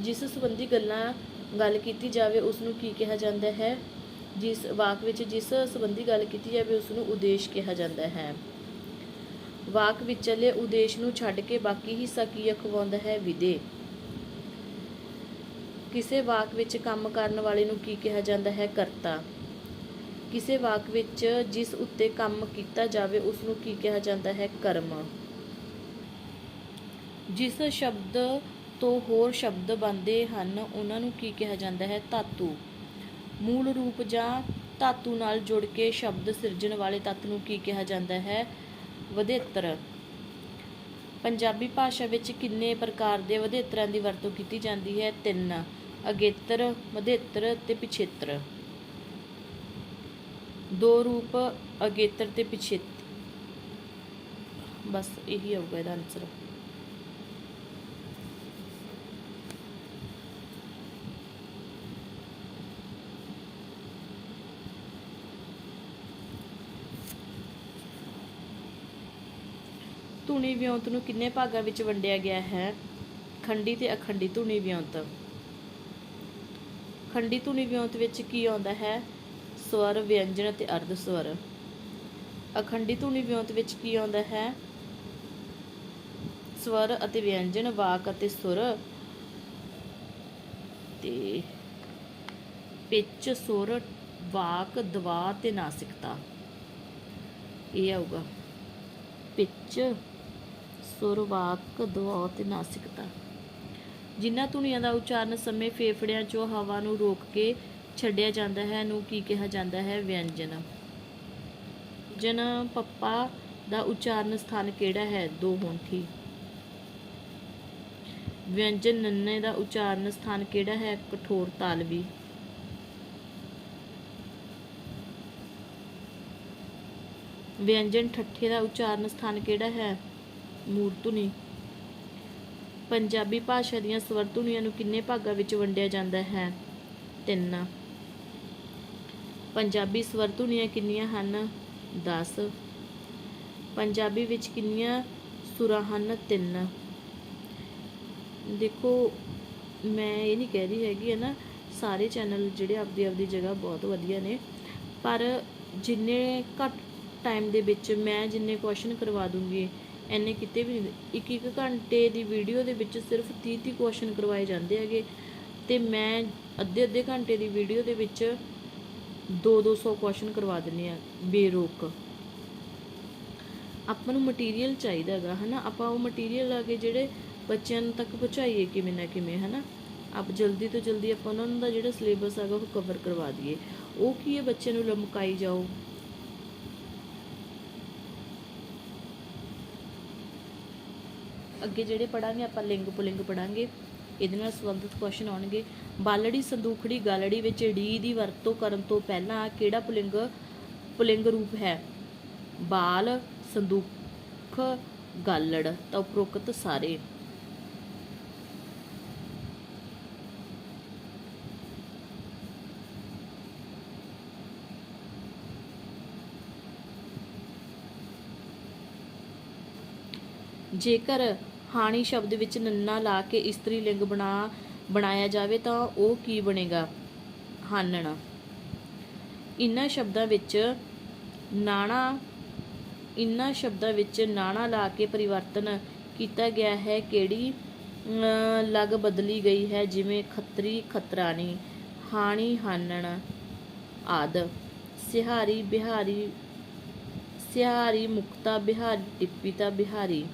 ਜਿਸ ਸੰਬੰਧੀ ਗੱਲਾਂ, ਗੱਲ ਕੀਤੀ ਜਾਵੇ ਉਸ ਨੂੰ ਕੀ ਕਿਹਾ ਜਾਂਦਾ ਹੈ? ਜਿਸ ਵਾਕ ਵਿੱਚ ਜਿਸ ਸੰਬੰਧੀ ਗੱਲ ਕੀਤੀ ਜਾਵੇ ਉਸ ਨੂੰ ਉਦੇਸ਼ ਕਿਹਾ ਜਾਂਦਾ ਹੈ। ਵਾਕ ਵਿਚਲੇ ਉਦੇਸ਼ ਨੂੰ ਛੱਡ ਕੇ ਬਾਕੀ ਹਿੱਸਾ ਕੀ ਅਖਵਾਉਂਦਾ ਹੈ? ਵਿਦੇ ਕਿਸੇ ਵਾਕ ਵਿੱਚ ਕੰਮ ਕਰਨ ਵਾਲੇ ਨੂੰ ਕੀ ਕਿਹਾ ਜਾਂਦਾ ਹੈ? ਕਰਤਾ। ਕਿਸੇ ਵਾਕ ਵਿੱਚ ਜਿਸ ਉੱਤੇ ਕੰਮ ਕੀਤਾ ਜਾਵੇ, ਉਸ ਨੂੰ ਕੀ ਕਿਹਾ ਜਾਂਦਾ ਹੈ? ਕਰਮ। ਜਿਸ ਸ਼ਬਦ ਤੋਂ ਹੋਰ ਸ਼ਬਦ ਬਣਦੇ ਹਨ, ਉਹਨਾਂ ਨੂੰ ਕੀ ਕਿਹਾ ਜਾਂਦਾ ਹੈ? ਧਾਤੂ। ਮੂਲ ਰੂਪ ਜਾਂ ਧਾਤੂ ਨਾਲ ਜੁੜ ਕੇ ਸ਼ਬਦ ਸਿਰਜਣ ਵਾਲੇ ਤੱਤ ਨੂੰ ਕੀ ਕਿਹਾ ਜਾਂਦਾ ਹੈ? ਵਧੇਤਰ। ਪੰਜਾਬੀ ਭਾਸ਼ਾ ਵਿੱਚ ਕਿੰਨੇ ਪ੍ਰਕਾਰ ਦੇ ਵਧੇਤਰਾਂ ਦੀ ਵਰਤੋਂ ਕੀਤੀ ਜਾਂਦੀ ਹੈ? ਤਿੰਨ। ਅਗੇਤਰ, ਮਧੇਤਰ ਤੇ ਪਿਛੇਤਰ। ਦੋ ਰੂਪ, ਅਗੇਤਰ ਤੇ ਪਿਛੇਤਰ ਬਸ ਇਹੀ ਆਊਗਾ ਇਹਦਾ ਆਨਸਰ ਧੁਨੀ ਵਿਉਂਤ ਨੂੰ ਕਿੰਨੇ ਭਾਗਾਂ ਵਿੱਚ ਵੰਡਿਆ ਗਿਆ ਹੈ? ਖੰਡੀ ਤੇ ਅਖੰਡੀ ਧੁਨੀ ਵਿਉਂਤ। ਖੰਡੀ ਧੁਨੀ ਵਿਉਂਤ ਵਿੱਚ ਕੀ ਆਉਂਦਾ ਹੈ? ਸਵਰ, ਵਿਅੰਜਨ ਅਤੇ ਅਰਧ ਸਵਰ। ਅਖੰਡੀ ਧੁਨੀ ਵਿਉਂਤ ਵਿੱਚ ਕੀ ਆਉਂਦਾ ਹੈ? ਸਵਰ ਅਤੇ ਵਿਅੰਜਨ, ਵਾਕ ਅਤੇ ਸੁਰ। ਤੇ ਪਿੱਚ, ਸੁਰ, ਵਾਕ, ਦਵਾ ਤੇ ਨਾਸਿਕਤਾ। ਇਹ ਆਊਗਾ। ਪਿੱਚ, ਸੁਰ, ਵਾਕ, ਦਵਾ ਤੇ ਨਾਸਿਕਤਾ। ਜਿਨ੍ਹਾਂ ਧੁਨੀਆਂ ਦਾ ਉਚਾਰਨ ਸਮੇਂ ਫੇਫੜਿਆਂ 'ਚੋਂ ਹਵਾ ਨੂੰ ਰੋਕ ਕੇ ਛੱਡਿਆ ਜਾਂਦਾ ਹੈ, ਨੂੰ ਕੀ ਕਿਹਾ ਜਾਂਦਾ ਹੈ? ਵਿਅੰਜਨ। ਜਨ ਪੱਪਾ ਦਾ ਉਚਾਰਨ ਸਥਾਨ ਕਿਹੜਾ ਹੈ? ਦੋ ਹੋਂਠੀ। ਵਿਅੰਜਨ ਨੰਨੇ ਦਾ ਉਚਾਰਨ ਸਥਾਨ ਕਿਹੜਾ ਹੈ? ਕਠੋਰ ਤਾਲਵੀ। ਵਿਅੰਜਨ ਠੱਠੇ ਦਾ ਉਚਾਰਨ ਸਥਾਨ ਕਿਹੜਾ ਹੈ? ਮੂਰਧੁਨੀ। ਪੰਜਾਬੀ ਭਾਸ਼ਾ ਦੀਆਂ ਸਵਰ ਧੁਨੀਆਂ ਨੂੰ ਕਿੰਨੇ ਭਾਗਾਂ ਵਿੱਚ ਵੰਡਿਆ ਜਾਂਦਾ ਹੈ? ਤਿੰਨ। ਪੰਜਾਬੀ ਸਵਰ ਧੁਨੀਆਂ ਕਿੰਨੀਆਂ ਹਨ? 10 ਪੰਜਾਬੀ ਵਿੱਚ ਕਿੰਨੀਆਂ ਸੁਰਾਂ ਹਨ? ਤਿੰਨ। ਦੇਖੋ, ਮੈਂ ਇਹ ਨਹੀਂ ਕਹਿ ਰਹੀ ਹੈਗੀ, ਹੈ ਨਾ? ਸਾਰੇ ਚੈਨਲ ਜਿਹੜੇ ਆਪਦੀ ਆਪਦੀ ਜਗ੍ਹਾ ਬਹੁਤ ਵਧੀਆ ਨੇ, ਪਰ ਜਿੰਨੇ ਘੱਟ ਟਾਈਮ ਦੇ ਵਿੱਚ ਮੈਂ ਜਿੰਨੇ ਕੁਐਸਚਨ ਕਰਵਾ ਦੂੰਗੀ ਐਨੇ ਕਿਤੇ ਵੀ ਨਹੀਂ ਇੱਕ ਇੱਕ ਘੰਟੇ ਦੀ ਵੀਡੀਓ ਦੇ ਵਿੱਚ ਸਿਰਫ 30 30 ਕੁਐਸਚਨ ਕਰਵਾਏ ਜਾਂਦੇ ਹੈਗੇ। ਤੇ ਮੈਂ ਅੱਧੇ ਅੱਧੇ ਘੰਟੇ ਦੀ ਵੀਡੀਓ ਦੇ ਵਿੱਚ 2 200 ਕੁਐਸਚਨ ਕਰਵਾ ਦਿੰਨੀ ਆ ਬੇਰੋਕ। ਆਪਾਂ ਨੂੰ ਮਟੀਰੀਅਲ ਚਾਹੀਦਾ ਹੈਗਾ, ਹਨਾ? ਆਪਾਂ ਉਹ ਮਟੀਰੀਅਲ ਆ ਕੇ ਜਿਹੜੇ ਬੱਚਿਆਂ ਤੱਕ ਪਹੁੰਚਾਈਏ ਕਿਵੇਂ ਨਾ ਕਿਵੇਂ, ਹਨਾ? ਆਪ ਜਲਦੀ ਤੋਂ ਜਲਦੀ ਆਪਾਂ ਉਹਨਾਂ ਦਾ ਜਿਹੜਾ ਸਿਲੇਬਸ ਹੈਗਾ ਉਹ ਕਵਰ ਕਰਵਾ ਦਈਏ। ਉਹ ਕੀ ਹੈ? ਬੱਚੇ ਨੂੰ ਲਮਕਾਈ ਜਾਓ। ਅੱਗੇ ਜਿਹੜੇ ਪੜਾਂਗੇ ਆਪਾਂ ਲਿੰਗ ਪੁਲਿੰਗ ਪੜਾਂਗੇ ਇਹਦੇ ਨਾਲ ਸੰਬੰਧਿਤ ਕੁਐਸਚਨ ਆਉਣਗੇ। ਬਾਲੜੀ, ਸੰਦੂਖੜੀ, ਗਾਲੜੀ ਵਿੱਚ ਡੀ ਦੀ ਵਰਤੋਂ ਕਰਨ ਤੋਂ ਪਹਿਲਾਂ ਕਿਹੜਾ ਪੁਲਿੰਗ ਪੁਲਿੰਗ ਰੂਪ ਹੈ? ਬਾਲ, ਸੰਦੂਖ, ਗਾਲੜ ਤਾਂ ਉਪਰੋਕਤ ਸਾਰੇ। ਜੇਕਰ ਹਾਣੀ ਸ਼ਬਦ ਵਿੱਚ ਨੰਨਾ ਲਾ ਕੇ ਇਸਤਰੀ ਲਿੰਗ ਬਣਾ, ਬਣਾਇਆ ਜਾਵੇ ਤਾਂ ਉਹ ਕੀ ਬਣੇਗਾ? ਹਾਨਣ। ਇਨ੍ਹਾਂ ਸ਼ਬਦਾਂ ਵਿੱਚ ਨਾਣਾ, ਇਨ੍ਹਾਂ ਸ਼ਬਦਾਂ ਵਿੱਚ ਨਾਣਾ ਲਾ ਕੇ ਪਰਿਵਰਤਨ ਕੀਤਾ ਗਿਆ ਹੈ, ਕਿਹੜੀ? ਲਗ ਬਦਲੀ ਗਈ ਹੈ, ਜਿਵੇਂ ਖੱਤਰੀ ਖਤਰਾਣੀ, ਹਾਣੀ ਹਾਨਣ ਆਦ। ਸਿਹਾਰੀ ਬਿਹਾਰੀ, ਸਿਹਾਰੀ ਮੁਕਤਾ ਬਿਹਾਰੀ, ਟਿੱਪੀ ਬਿਹਾਰੀ।